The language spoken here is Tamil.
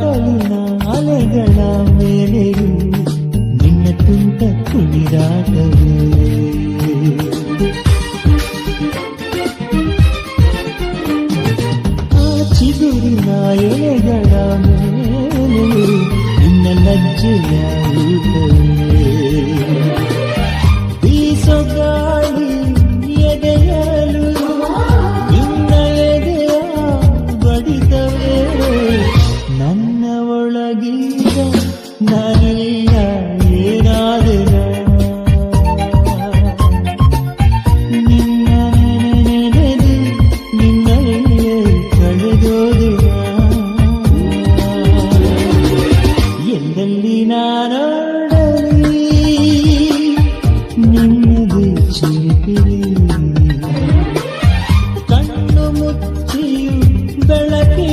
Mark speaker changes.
Speaker 1: கடலின அலைகளாம் வேலையும் மின்னத்தின் தக்குளிராகவே ஆச்சிகுறின எலைகளாம் இன்ன லஜ்ஜையாகவே வீசொகா ನಾಗಿಲ್ಲ ನಾನಿಲ್ಲ ಏನಾದರ ನಿನ್ನ ನೆನೆದು ನಿನ್ನಲ್ಲೇ ಕಳೆದೋದು ಎಲ್ಲೆಲ್ಲಿ ನಾನಾಡಲಿ ನಿನ್ನದು ಚಿಲಿಪಿಲಿ ಕಣ್ಣು ಮುಚ್ಚಿಯು ಬೆಳಕಿ